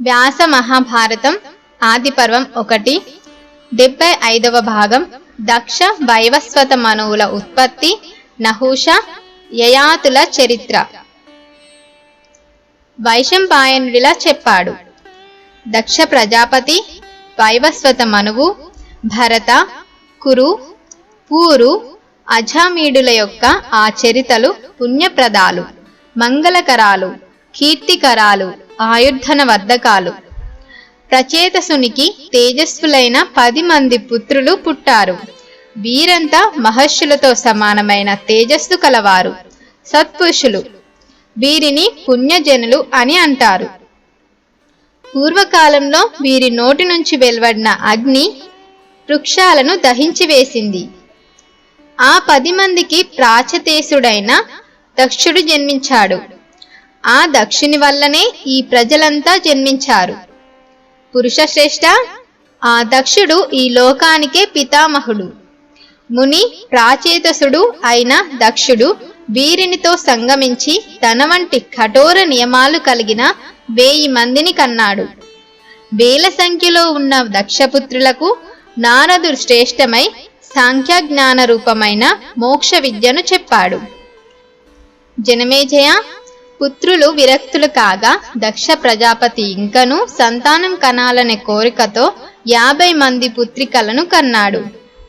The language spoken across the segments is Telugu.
వ్యాస మహాభారతం ఆది పర్వం ఒకటి డెబ్బై ఐదవ భాగం దక్ష వైవస్వత మనువుల ఉత్పత్తి నహూష యయాతుల చరిత్ర. వైశంపాయనుడిలా చెప్పాడు. దక్ష ప్రజాపతి వైవస్వత మనువు భరత కురు పూరు అజామీడుల యొక్క ఆ చరితలు పుణ్యప్రదాలు మంగళకరాలు కీర్తికరాలు ఆయుర్ధన వర్ధకాలు ప్రచేతసునికి తేజస్సులైన పది మంది పుత్రులు పుట్టారు. వీరంతా మహర్షులతో సమానమైన తేజస్సు కలవారు. సత్పురుషులు. వీరిని పుణ్యజనులు అని అంటారు. పూర్వకాలంలో వీరి నోటి నుంచి వెలువడిన అగ్ని వృక్షాలను దహించి వేసింది. ఆ పది మందికి ప్రాచతేసుడైన దక్షుడు జన్మించాడు. ఆ దక్షిణి వల్లనే ఈ ప్రజలంతా జన్మించారు. పురుషశ్రేష్ఠ ఆ దక్షుడు ఈ లోకానికే పితామహుడు. ముని ప్రాచేతసుడు అయిన దక్షుడు వీరినితో సంగమించి తన వంటి కఠోర నియమాలు కలిగిన వేయి మందిని కన్నాడు. వేల సంఖ్యలో ఉన్న దక్షపుత్రులకు నారదుడు శ్రేష్టమై సాంఖ్యజ్ఞాన రూపమైన మోక్ష విద్యను చెప్పాడు. జనమేజయ పుత్రులు విరక్తులు కాగా దక్ష ప్రజాపతి ఇంకను సంతానం కనాలనే కోరికతో యాభై మంది పుత్రికలను కన్నాడు.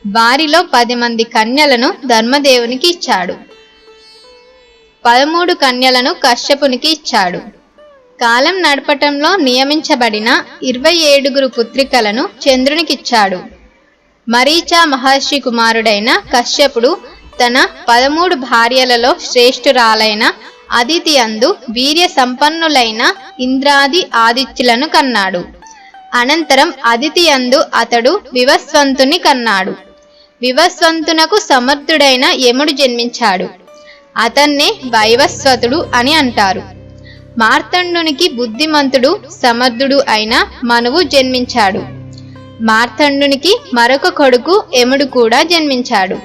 వారిలో పది మంది కన్యలను ధర్మదేవునికి ఇచ్చాడు. పదమూడు కన్యలను కశ్యపునికి ఇచ్చాడు. కాలం నడపటంలో నియమించబడిన ఇరవై ఏడుగురు పుత్రికలను చంద్రునికిచ్చాడు మరీచా మహర్షి కుమారుడైన కశ్యపుడు తన పదమూడు భార్యలలో శ్రేష్ఠురాలైన అదితి అందు వీర్య సంపన్నులైన ఇంద్రాది ఆదిత్యులను కన్నాడు. అనంతరం అదితి అందు అతడు వివస్వంతుని కన్నాడు. వివస్వంతునకు సమర్థుడైన యముడు జన్మించాడు. అతన్నే వైవస్వతుడు అని అంటారు. మార్తండునికి బుద్ధిమంతుడు సమర్థుడు అయిన మనువు జన్మించాడు. మార్తండునికి మరొక కొడుకు యముడు కూడా జన్మించాడు.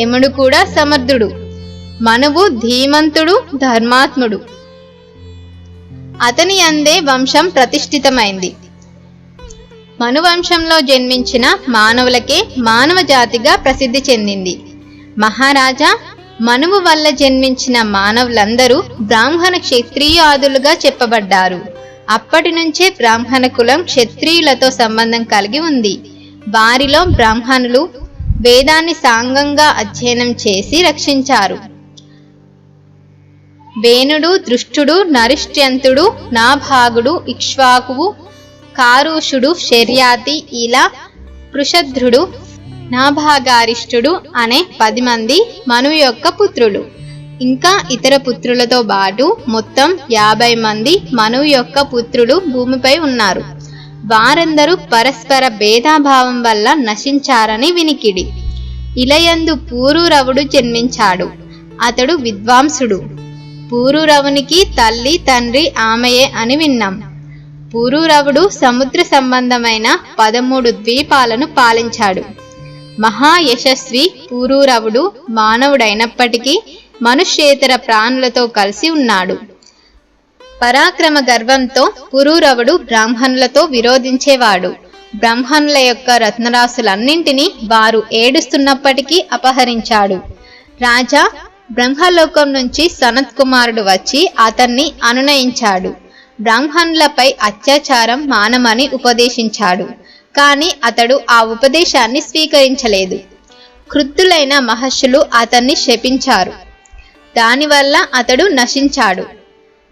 యముడు కూడా సమర్థుడు. మనవు ధీమంతుడు ధర్మాత్ముడు. అతని అందే వంశం ప్రతిష్ఠితమైంది. మనువంశంలో జన్మించిన మానవులకే మానవ జాతిగా ప్రసిద్ధి చెందింది. మహారాజా మనువు వల్ల జన్మించిన మానవులందరూ బ్రాహ్మణ క్షత్రియాదులుగా చెప్పబడ్డారు. అప్పటి నుంచే బ్రాహ్మణ కులం క్షత్రియులతో సంబంధం కలిగి ఉంది. వారిలో బ్రాహ్మణులు వేదాన్ని సాంగంగా అధ్యయనం చేసి రక్షించారు. వేణుడు దృష్టుడు నరిష్ట్యంతుడు నాభాగుడు ఇక్ష్వాకువు కారుషుడు శర్యాతి ఇలా పృషధ్రుడు నాభాగారిష్ఠుడు అనే పది మంది మను యొక్క పుత్రులు. ఇంకా ఇతర పుత్రులతో పాటు మొత్తం యాభై మంది మను యొక్క పుత్రులు భూమిపై ఉన్నారు. వారందరూ పరస్పర భేదాభావం వల్ల నశించారని వినికిడి. ఇలయందు పూరురవుడు జన్మించాడు. అతడు విద్వాంసుడు. పూరురవునికి తల్లి తండ్రి ఆమెయే అని విన్నాం. పూరురవుడు సముద్ర సంబంధమైన పదమూడు ద్వీపాలను పాలించాడు. మహాయశస్వి పూరురవుడు మానవుడైనప్పటికీ మనుష్యేతర ప్రాణులతో కలిసి ఉన్నాడు. పరాక్రమ గర్వంతో పురూరవుడు బ్రాహ్మణులతో విరోధించేవాడు. బ్రాహ్మణుల యొక్క రత్నరాశులన్నింటినీ వారు ఏడుస్తున్నప్పటికీ అపహరించాడు. రాజా బ్రహ్మలోకం నుంచి సనత్ కుమారుడు వచ్చి అతన్ని అనునయించాడు. బ్రాహ్మణులపై అత్యాచారం మానమని ఉపదేశించాడు. కానీ అతడు ఆ ఉపదేశాన్ని స్వీకరించలేదు. కృద్ధులైన మహర్షులు అతన్ని శపించారు. దానివల్ల అతడు నశించాడు.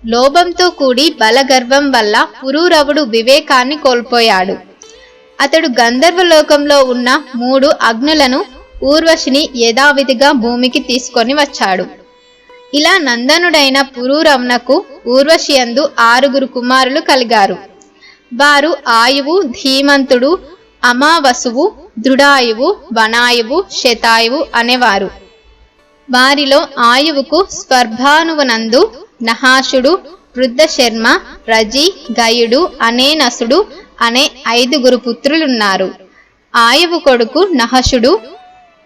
లోభంతో కూడి బలగర్వం వల్ల పురూరవుడు వివేకాన్ని కోల్పోయాడు. అతడు గంధర్వలోకంలో ఉన్న మూడు అగ్నులను ఊర్వశిని యథావిధిగా భూమికి తీసుకొని వచ్చాడు. ఇలా నందనుడైన పురూరమునకు ఊర్వశి అందు ఆరుగురు కుమారులు కలిగారు. వారు ఆయువు ధీమంతుడు అమావసువు దృఢాయువు వనాయువు శతాయువు అనేవారు. వారిలో ఆయువుకు స్వర్భానువనందు నహాషుడు వృద్ధశర్మ రజి గయుడు అనేనసుడు అనే ఐదుగురు పుత్రులున్నారు. ఆయువు కొడుకు నహషుడు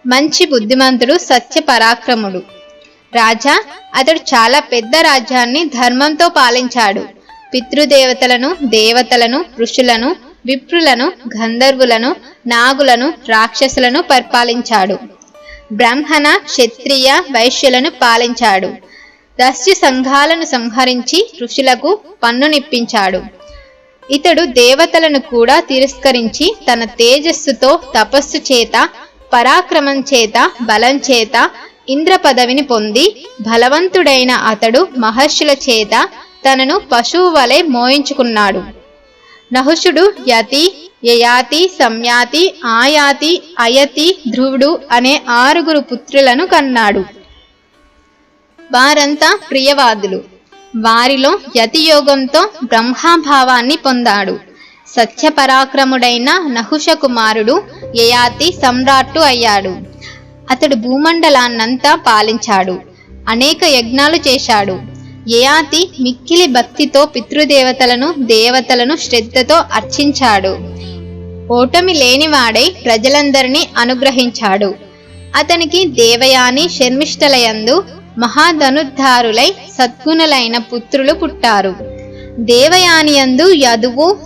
మంచి బుద్ధిమంతుడు సత్య పరాక్రముడు. రాజా అతడు చాలా పెద్ద రాజ్యాన్ని ధర్మంతో పాలించాడు. పితృదేవతలను దేవతలను ఋషులను విప్రులను గంధర్వులను నాగులను రాక్షసులను పరిపాలించాడు. బ్రాహ్మణ క్షత్రియ వైశ్యులను పాలించాడు. దస్యు సంఘాలను సంహరించి ఋషులకు పన్నునిప్పించాడు ఇతడు దేవతలను కూడా తిరస్కరించి తన తేజస్సుతో తపస్సు చేత పరాక్రమం చేత బలం చేత ఇంద్ర పదవిని పొంది బలవంతుడైన అతడు మహర్షుల చేత తనను పశువు వలె మోయించుకున్నాడు. నహుషుడు యతి యయాతి సంయాతి ఆయాతి అయతి ధ్రువుడు అనే ఆరుగురు పుత్రులను కన్నాడు. వారంతా ప్రియవాదులు. వారిలో యతియోగంతో బ్రహ్మాభావాన్ని పొందాడు. సత్యపరాక్రముడైన నహుష కుమారుడు యయాతి సమ్రాట్టు అయ్యాడు. అతడు భూమండలాన్నంతా పాలించాడు. అనేక యజ్ఞాలు చేశాడు. యయాతి మిక్కిలి భక్తితో పితృదేవతలను దేవతలను శ్రద్ధతో అర్చించాడు. ఓటమి లేనివాడై ప్రజలందరినీ అనుగ్రహించాడు. అతనికి దేవయాని శర్మిష్టలయందు మహాధనుద్ధారులై సద్గుణులైన పుత్రులు పుట్టారు. దేవయానియందు యదువు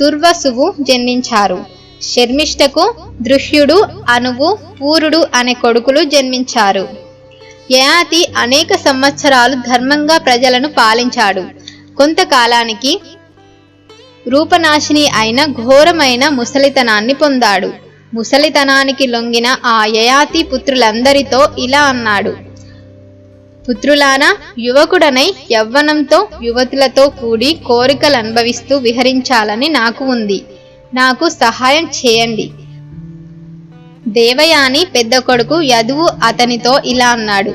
తుర్వసువు జన్మించారు. శర్మిష్టకు దృశ్యుడు అనువు పూరుడు అనే కొడుకులు జన్మించారు. యయాతి అనేక సంవత్సరాలు ధర్మంగా ప్రజలను పాలించాడు. కొంతకాలానికి రూపనాశిని అయిన ఘోరమైన ముసలితనాన్ని పొందాడు. ముసలితనానికి లొంగిన ఆ యయాతి పుత్రులందరితో ఇలా అన్నాడు. పుత్రులాన యువకుడనై యవ్వనంతో యువతులతో కూడి కోరికలు అనుభవిస్తూ విహరించాలని నాకు ఉంది. నాకు సహాయం చేయండి. దేవయాని పెద్ద కొడుకు యదువు అతనితో ఇలా అన్నాడు.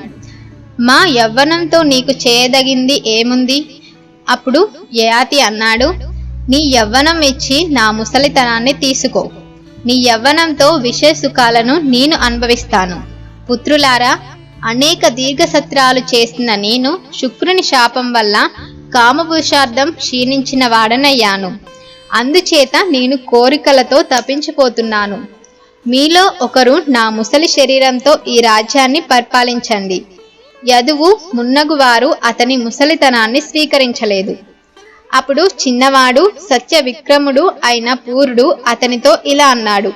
మా యవ్వనంతో నీకు చేయదగింది ఏముంది? అప్పుడు యయాతి అన్నాడు. నీ యవ్వనం ఇచ్చి నా ముసలితనాన్ని తీసుకో. నీ యవ్వనంతో విషయ సుఖాలను నేను అనుభవిస్తాను. పుత్రులారా అనేక దీర్ఘసత్రాలు చేసిన నేను శుక్రుని శాపం వల్ల కామభూషార్థం క్షీణించిన వాడనయ్యాను. అందుచేత నేను కోరికలతో తప్పించిపోతున్నాను. మీలో ఒకరు నా ముసలి శరీరంతో ఈ రాజ్యాన్ని పరిపాలించండి. యదువు మున్నగువారు అతని ముసలితనాన్ని స్వీకరించలేదు. అప్పుడు చిన్నవాడు సత్య విక్రముడు అయిన పూరుడు అతనితో ఇలా అన్నాడు.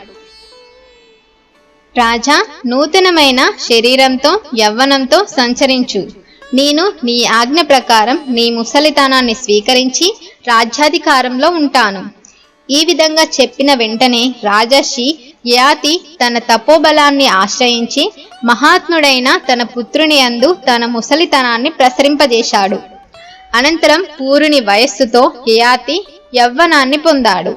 రాజా నూతనమైన శరీరంతో యవ్వనంతో సంచరించు. నేను నీ ఆజ్ఞ ప్రకారం నీ ముసలితనాన్ని స్వీకరించి రాజ్యాధికారంలో ఉంటాను. ఈ విధంగా చెప్పిన వెంటనే రాజర్షి యాతి తన తపోబలాన్ని ఆశ్రయించి మహాత్ముడైన తన పుత్రుని అందు తన ముసలితనాన్ని ప్రసరింపజేశాడు. అనంతరం పూరుని వయస్సుతో యయాతి యవ్వనాన్ని పొందాడు.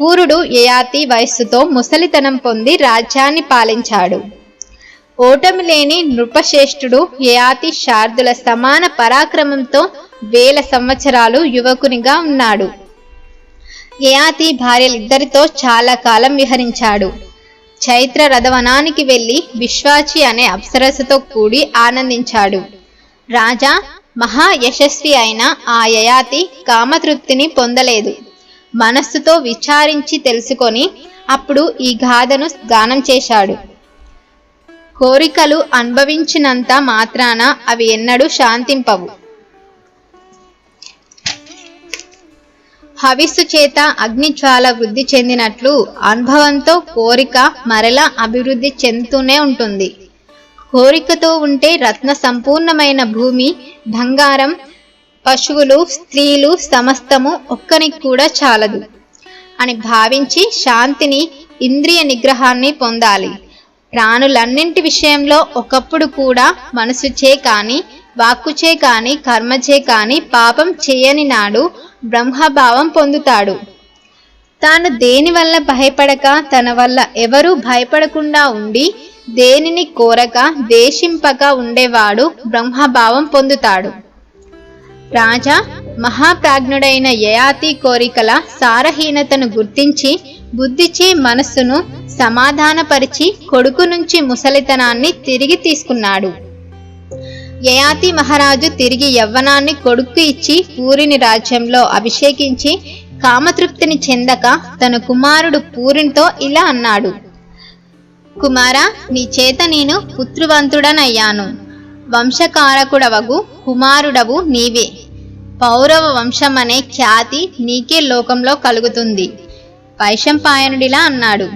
పూరుడు యయాతి వయస్సుతో ముసలితనం పొంది రాజ్యాన్ని పాలించాడు. ఓటమి లేని నృపశ్రేష్ఠుడు యయాతి శార్దుల సమాన పరాక్రమంతో వేల సంవత్సరాలు యువకునిగా ఉన్నాడు. యయాతి భార్యలిద్దరితో చాలా కాలం విహరించాడు. చైత్ర రథవనానికి వెళ్ళి విశ్వాచి అనే అప్సరసతో కూడి ఆనందించాడు. రాజా మహా యశస్వి అయిన ఆ యయాతి కామతృప్తిని పొందలేదు. మనస్సుతో విచారించి తెలుసుకొని అప్పుడు ఈ గాథను గానం చేశాడు. కోరికలు అనుభవించినంత మాత్రాన అవి ఎన్నడూ శాంతింపవు. హవిస్సు చేత అగ్నిజ్వాల వృద్ధి చెందినట్లు అనుభవంతో కోరిక మరలా అభివృద్ధి చెందుతూనే ఉంటుంది. కోరికతో ఉంటే రత్న సంపూర్ణమైన భూమి బంగారం పశువులు స్త్రీలు సమస్తము ఒక్కనికి కూడా చాలదు. అని భావించి శాంతిని ఇంద్రియ నిగ్రహాన్ని పొందాలి. ప్రాణులన్నింటి విషయంలో ఒకప్పుడు కూడా మనసుచే కాని వాక్కుచే కాని కర్మచే కాని పాపం చేయని నాడు బ్రహ్మభావం పొందుతాడు. తాను దేని వల్ల భయపడక తన వల్ల ఎవరూ భయపడకుండా ఉండి దేనిని కోరక దేశింపక ఉండేవాడు బ్రహ్మభావం పొందుతాడు. రాజా మహాప్రాజ్ఞుడైన యయాతి కోరికల సారహీనతను గుర్తించి బుద్ధిచే మనస్సును సమాధానపరిచి కొడుకు నుంచి ముసలితనాన్ని తిరిగి తీసుకున్నాడు. యయాతి మహారాజు తిరిగి యవ్వనాన్ని కొడుకు ఇచ్చి పూరిని రాజ్యంలో అభిషేకించి కామతృప్తిని చెందక తన కుమారుడు పూరినితో ఇలా అన్నాడు. కుమారా నీ చేత నేను పుత్రువంతుడనయ్యాను. వంశకారకుడవగు కుమారుడవు నీవే. పౌరవ వంశం అనే ఖ్యాతి నీకే లోకంలో కలుగుతుంది. వైశంపాయనుడిలా అన్నాడు.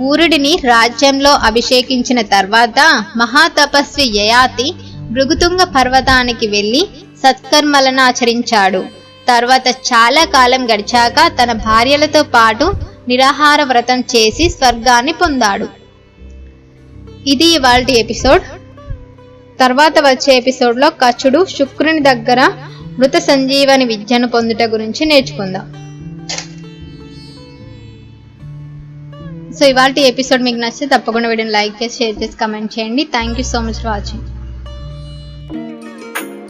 పూరుడిని రాజ్యంలో అభిషేకించిన తర్వాత మహాతపస్వి యయాతి భృగుతుంగ పర్వతానికి వెళ్ళి సత్కర్మలను ఆచరించాడు. తర్వాత చాలా కాలం గడిచాక తన భార్యలతో పాటు నిరాహార వ్రతం చేసి స్వర్గాన్ని పొందాడు. ఇది ఇవాళ ఎపిసోడ్. తర్వాత వచ్చే ఎపిసోడ్లో కచుడు శుక్రుని దగ్గర మృత సంజీవని విద్యను పొందుట గురించి నేర్చుకుందాం. సో ఇవాళ ఎపిసోడ్ మీకు నచ్చితే తప్పకుండా వీడియోని లైక్ చేసి షేర్ చేసి కమెంట్ చేయండి. Thank you so much for watching